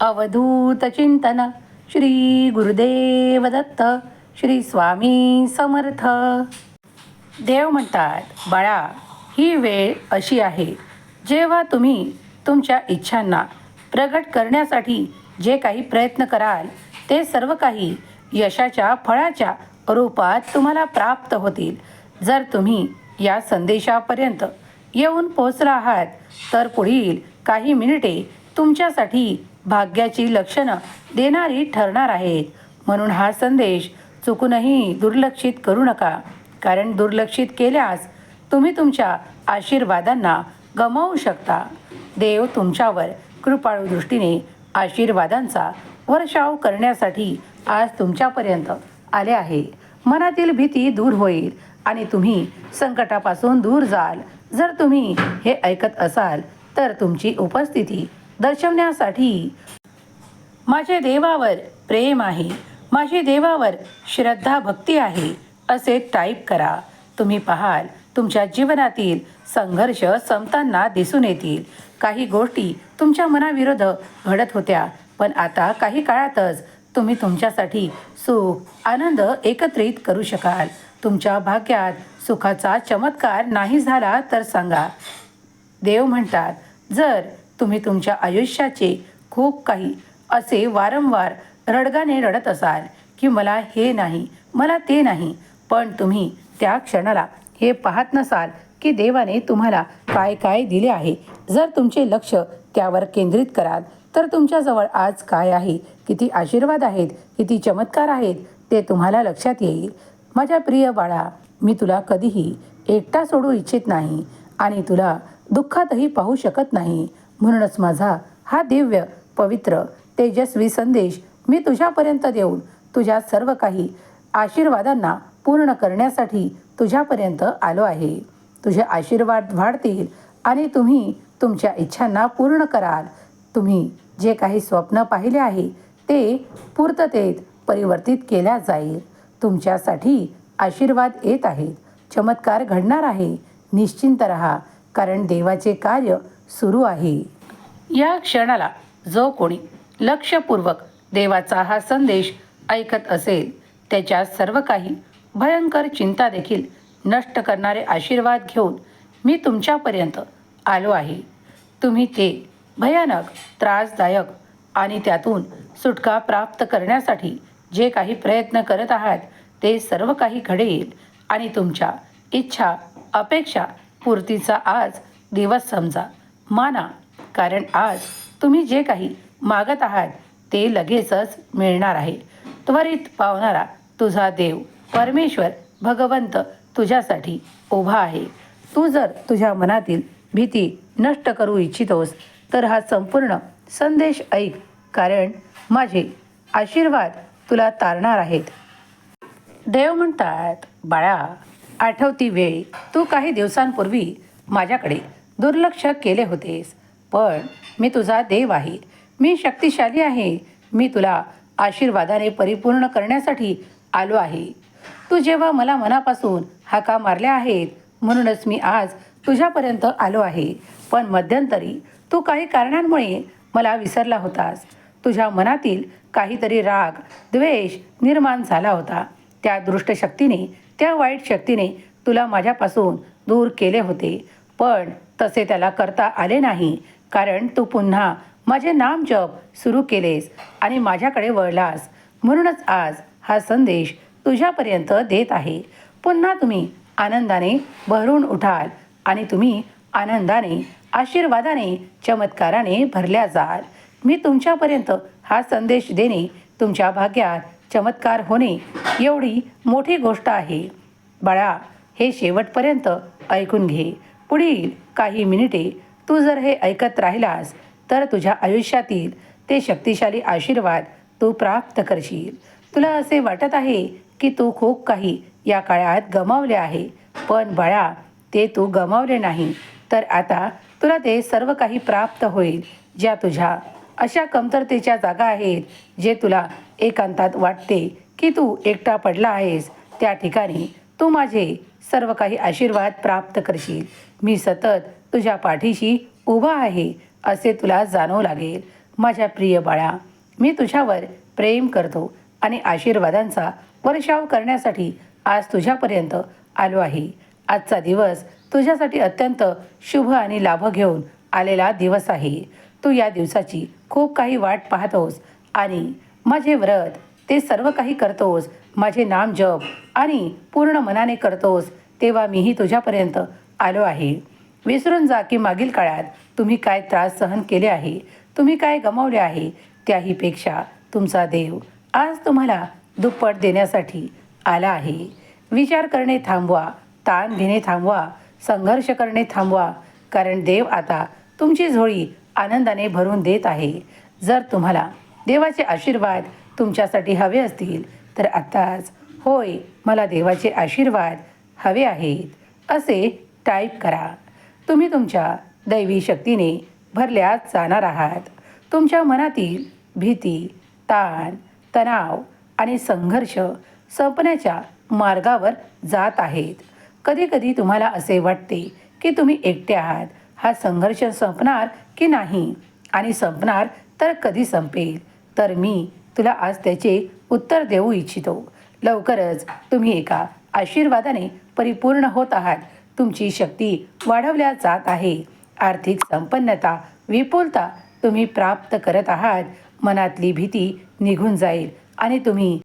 अवधूत चिंतन श्री गुरुदेव दत्त श्री स्वामी समर्थ. देव म्हणतात बाळा ही वेळ अशी आहे जेव्हा तुम्ही तुमच्या इच्छांना प्रगट करण्यासाठी जे काही प्रयत्न कराल ते सर्व काही यशाच्या फळाच्या रूपात तुम्हाला प्राप्त होतील. जर तुम्ही या संदेशापर्यंत येऊन पोचला आहात तर पुढील काही मिनिटे तुमच्यासाठी भाग्याची लक्षणं देणारी ठरणार आहेत. म्हणून हा संदेश चुकूनही दुर्लक्षित करू नका. कारण दुर्लक्षित केल्यास तुम्ही तुमच्या आशीर्वादांना गमावू शकता. देव तुमच्यावर कृपाळू दृष्टीने आशीर्वादांचा वर्षाव करण्यासाठी आज तुमच्यापर्यंत आले आहे. मनातील भीती दूर होईल आणि तुम्ही संकटापासून दूर जाल. जर तुम्ही हे ऐकत असाल तर तुमची उपस्थिती दर्शवण्यासाठी. माझे देवावर प्रेम आहे. माझी देवावर श्रद्धा भक्ती आहे. असे टाईप करा. तुम्ही पाहाल तुमच्या जीवनातील संघर्ष संपताना दिसून येतील. काही गोष्टी तुमच्या मनाविरुद्ध घडत होत्या पण आता काही काळातच तुम्ही तुमच्यासाठी सुख आनंद एकत्रित करू शकाल. तुमच्या भाग्यात सुखाचा चमत्कार नाही झाला तर सांगा. देव म्हणतात जर तुम्ही तुमच्या आयुष्याचे खूप काही असे वारंवार रडगाने रडत असाल की मला हे नाही मला ते नाही पण तुम्ही त्या क्षणाला हे पाहत नसाल की देवाने तुम्हाला काय काय दिले आहे. जर तुमचे लक्ष त्यावर केंद्रित कराल तर तुमच्याजवळ आज काय आहे? किती आशीर्वाद आहेत? किती चमत्कार आहेत? ते तुम्हाला लक्षात येईल. माझ्या प्रिय बाळा मी तुला कधीही एकटा सोडू इच्छित नाही आणि तुला दुःखातही पाहू शकत नाही. म्हणूनच माझा हा दिव्य पवित्र तेजस्वी संदेश मी तुझ्यापर्यंत देऊन तुझ्या सर्व काही आशीर्वादांना पूर्ण करण्यासाठी तुझ्यापर्यंत आलो आहे. तुझे आशीर्वाद वाढतील आणि तुम्ही तुमच्या इच्छांना पूर्ण कराल. तुम्ही जे काही स्वप्न पाहिले आहे ते पूर्ततेत परिवर्तित केल्या जाईल. तुमच्यासाठी आशीर्वाद येत आहेत. चमत्कार घडणार आहे. निश्चिंत रहा कारण देवाचे कार्य सुरू आहे. या क्षणाला जो कोणी लक्षपूर्वक देवाचा हा संदेश ऐकत असेल त्याच्या सर्व काही भयंकर चिंता देखील नष्ट करणारे आशीर्वाद घेऊन मी तुमच्यापर्यंत आलो आहे. तुम्ही ते भयानक त्रासदायक आणि त्यातून सुटका प्राप्त करण्यासाठी जे काही प्रयत्न करत आहात ते सर्व काही घडेल आणि तुमच्या इच्छा अपेक्षा पूर्तीचा आज दिवस समजा. माना कारण आज तुम्ही जे काही मागत आहात ते लगेचच मिळणार आहे. त्वरित पावणारा तुझा देव परमेश्वर भगवंत तुझ्यासाठी उभा आहे. तू जर तुझ्या मनातील भीती नष्ट करू इच्छितोस तर हा संपूर्ण संदेश ऐक कारण माझे आशीर्वाद तुला तारणार आहेत. देव म्हणतात बाळा आठवती वेळी तू काही दिवसांपूर्वी माझ्याकडे दुर्लक्ष केले होतेस. पण मी तुझा देव आहे. मी शक्तिशाली आहे. मी तुला आशीर्वादाने परिपूर्ण करण्यासाठी आलो आहे. तू जेव्हा मला मनापासून हाका मारल्या आहेत म्हणूनच मी आज तुझ्यापर्यंत आलो आहे. पण मध्यंतरी तू काही कारणांमुळे मला विसरला होतास. तुझ्या मनातील काहीतरी राग द्वेष निर्माण झाला होता. त्या दृष्ट शक्तीने त्या वाईट शक्तीने तुला माझ्यापासून दूर केले होते. पण तसे त्याला करता आले नाही कारण तू पुन्हा माझे नाम जप सुरू केलेस आणि माझ्याकडे वळलास. म्हणूनच आज हा संदेश तुझ्यापर्यंत देत आहे. पुन्हा तुम्ही आनंदाने भरून उठाल आणि तुम्ही आनंदाने आशीर्वादाने चमत्काराने भरल्या जाल. मी तुमच्यापर्यंत हा संदेश देणे तुमच्या भाग्यात चमत्कार होणे एवढी मोठी गोष्ट आहे. बाळा हे शेवटपर्यंत ऐकून घे. पुढील काही मिनिटे तू जर हे ऐकत राहिलास तर तुझ्या आयुष्यातील ते शक्तिशाली आशीर्वाद तू प्राप्त करशील. तुला असे वाटत आहे की तू खूप काही या काळात गमावले आहे पण बाळा ते तू गमावले नाही. तर आता तुला ते सर्व काही प्राप्त होईल ज्या तुझ्या अशा कमतरतेच्या जागा आहेत जे तुला एकांतात वाटते की तू एकटा पडला आहेस. त्या ठिकाणी तू माझे सर्व काही आशीर्वाद प्राप्त करशील. मी सतत तुझ्या पाठीशी उभा आहे असे तुला जाणवू लागेल. माझ्या प्रिय बाळा मी तुझ्यावर प्रेम करतो आणि आशीर्वादांचा वर्षाव करण्यासाठी आज तुझ्यापर्यंत आलो आहे. आजचा दिवस तुझ्यासाठी अत्यंत शुभ आणि लाभ घेऊन आलेला दिवस आहे. तू या दिवसाची खूप काही वाट पाहतोस आणि माझे व्रत ते सर्व काही करतोस. माझे नाम जप आणि पूर्ण मनाने करतोस तेव्हा मीही तुझ्यापर्यंत आलो आहे. विसरून जा की मागील काळात तुम्ही काय त्रास सहन केले आहे तुम्ही काय गमावले आहे त्याहीपेक्षा तुमचा देव आज तुम्हाला दुप्पट देण्यासाठी आला आहे. विचार करणे थांबवा ताण घेणे थांबवा संघर्ष करणे थांबवा कारण देव आता तुमची झोळी आनंदाने भरून देत आहे. जर तुम्हाला देवाचे आशीर्वाद तुमच्यासाठी हवे असतील तर आत्ताच होय मला देवाचे आशीर्वाद हवे आहेत असे टाईप करा. तुम्ही तुमच्या दैवी शक्तीने भरल्यात जाणार आहात. तुमच्या मनातील भीती ताण तणाव आणि संघर्ष संपण्याच्या मार्गावर जात आहेत. कधीकधी तुम्हाला असे वाटते की तुम्ही एकटे आहात. हा संघर्ष संपणार की नाही? आणि संपणार तर कधी संपेल? तर मी तुला आज त्याचे उत्तर देऊ इच्छितो. लवकरच तुम्ही एका आशीर्वादाने परिपूर्ण होत आहात. तुमची शक्ती वाढवल्या जात आहे. आर्थिक संपन्नता विपुलता तुम्ही प्राप्त करत आहात. मनातली भीती निघून जाईल आणि तुम्ही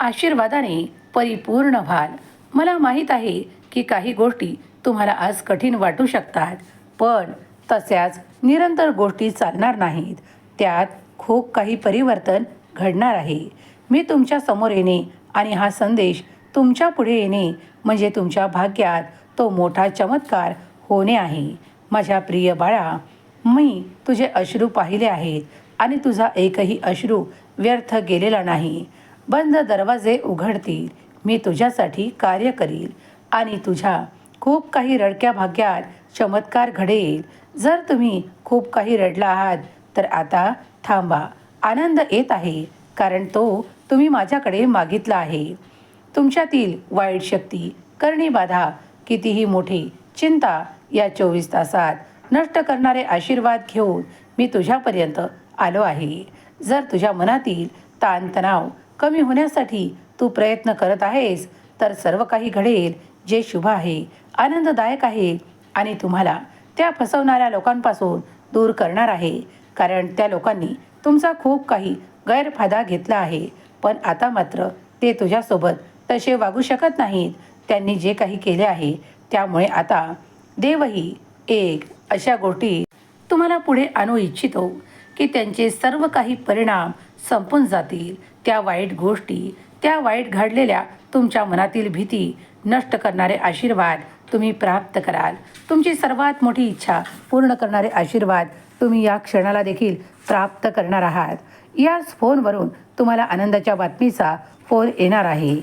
आशीर्वादाने परिपूर्ण व्हाल. मला माहीत आहे की काही गोष्टी तुम्हाला आज कठीण वाटू शकतात पण तशाच निरंतर गोष्टी चालणार नाहीत. त्यात खूप काही परिवर्तन घडणार आहे. मी तुमच्यासमोर येणे आणि हा संदेश तुमच्यापुढे येणे म्हणजे तुमच्या भाग्यात तो मोठा चमत्कार होणे आहे. माझ्या प्रिय बाळा मी तुझे अश्रू पाहिले आहेत आणि तुझा एकही अश्रू व्यर्थ गेलेला नाही. बंद दरवाजे उघडतील. मी तुझ्यासाठी कार्य करील आणि तुझ्या खूप काही रडक्या भाग्यात चमत्कार घडेल. जर तुम्ही खूप काही रडला आहात तर आता थांबा. आनंद येत आहे कारण तो तुम्ही माझ्याकडे मागितला आहे. तुमच्यातील वाईट शक्ती करणी बाधा कितीही मोठी चिंता या चोवीस तासात नष्ट करणारे आशीर्वाद घेऊन मी तुझ्यापर्यंत आलो आहे. जर तुझ्या मनातील ताणतणाव कमी होण्यासाठी तू प्रयत्न करत आहेस तर सर्व काही घडेल जे शुभ आहे आनंददायक आहे आणि तुम्हाला त्या फसवणाऱ्या लोकांपासून दूर करणार आहे. कारण त्या लोकांनी तुमचा खूप काही गैरफायदा घेतला आहे. पण आता मात्र ते तुझ्यासोबत तसे वागू शकत नाहीत. त्यांनी जे काही केले आहे त्यामुळे आता देवही एक अशा गोष्टी तुम्हाला पुढे आणू इच्छितो की त्यांचे सर्व काही परिणाम संपून जातील. त्या वाईट गोष्टी त्या वाईट घडलेल्या तुमच्या मनातील भीती नष्ट करणारे आशीर्वाद तुम्ही प्राप्त कराल. तुमची सर्वात मोठी इच्छा पूर्ण करणारे आशीर्वाद तुम्ही या क्षणाला देखील प्राप्त करणार आहात. याच फोनवरून तुम्हाला आनंदाच्या बातमीचा फोन येणार आहे.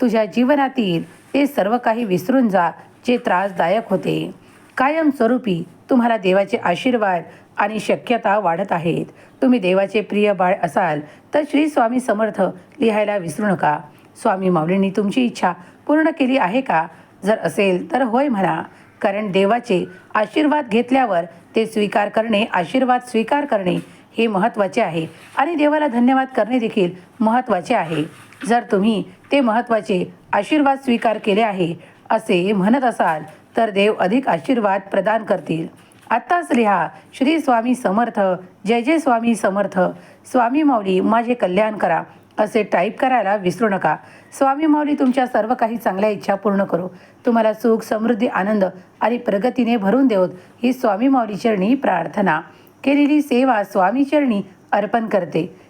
तुझ्या जीवनातील ते सर्व काही विसरून जा जे त्रासदायक होते. कायमस्वरूपी तुम्हाला देवाचे आशीर्वाद आणि शक्यता वाढत आहेत. तुम्ही देवाचे प्रिय बाळ असाल तर श्री स्वामी समर्थ लिहायला विसरू नका. स्वामी माऊलींनी तुमची इच्छा पूर्ण केली आहे का? जर असेल तर होय म्हणा. कारण देवाचे आशीर्वाद घेतल्यावर ते स्वीकार करणे आशीर्वाद स्वीकार करणे हे महत्त्वाचे आहे. आणि देवाला धन्यवाद करणे देखील महत्त्वाचे आहे. जर तुम्ही ते महत्त्वाचे आशीर्वाद स्वीकार केले आहे असे म्हणत असाल तर देव अधिक आशीर्वाद प्रदान करतील. आत्ताच लिहा श्री स्वामी समर्थ जय जय स्वामी समर्थ. स्वामी माऊली माझे कल्याण करा असे टाईप करायला विसरू नका. स्वामी माऊली तुमच्या सर्व काही चांगल्या इच्छा पूर्ण करू. तुम्हाला सुख समृद्धी आनंद आणि प्रगतीने भरून देऊत ही स्वामी माऊली चरणी प्रार्थना. केलेली सेवा स्वामी चरणी अर्पण करते.